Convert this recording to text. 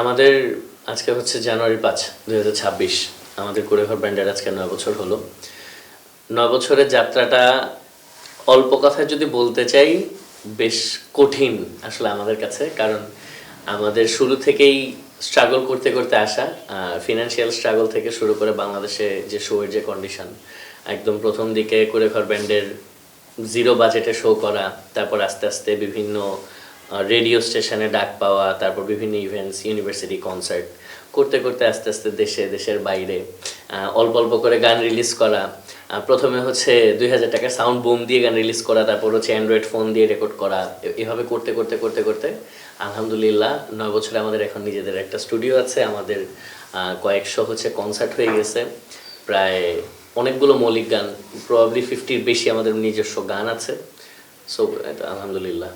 আমাদের আজকে হচ্ছে জানুয়ারি পাঁচ, দুই হাজার ছাব্বিশ। আমাদের কুড়েঘর ব্যান্ডের আজকে নয় বছর হলো। নয় বছরের যাত্রাটা অল্প কথায় যদি বলতে চাই, বেশ কঠিন আসলে আমাদের কাছে, কারণ আমাদের শুরু থেকেই স্ট্রাগল করতে করতে আসা ফিনান্সিয়াল স্ট্রাগল থেকে শুরু করে বাংলাদেশে যে শোয়ের যে কন্ডিশন একদম প্রথম দিকে কুড়েঘর ব্যান্ডের জিরো বাজেটে শো করা, তারপর আস্তে আস্তে বিভিন্ন রেডিও স্টেশনে ডাক পাওয়া, তারপর বিভিন্ন ইভেন্টস ইউনিভার্সিটি কনসার্ট করতে করতে আস্তে আস্তে দেশে, দেশের বাইরে অল্প অল্প করে গান রিলিজ করা প্রথমে হচ্ছে দুই হাজার টাকার সাউন্ড বুম দিয়ে গান রিলিজ করা, তারপর হচ্ছে অ্যান্ড্রয়েড ফোন দিয়ে রেকর্ড করা এভাবে করতে করতে করতে করতে, আলহামদুলিল্লাহ, নয় বছরে আমাদের এখন নিজেদের একটা স্টুডিও আছে, আমাদের কয়েকশো হচ্ছে কনসার্ট হয়ে গেছে, প্রায় অনেকগুলো মৌলিক গান প্রবাবলি ফিফটির বেশি আমাদের নিজস্ব গান আছে সো আলহামদুলিল্লাহ।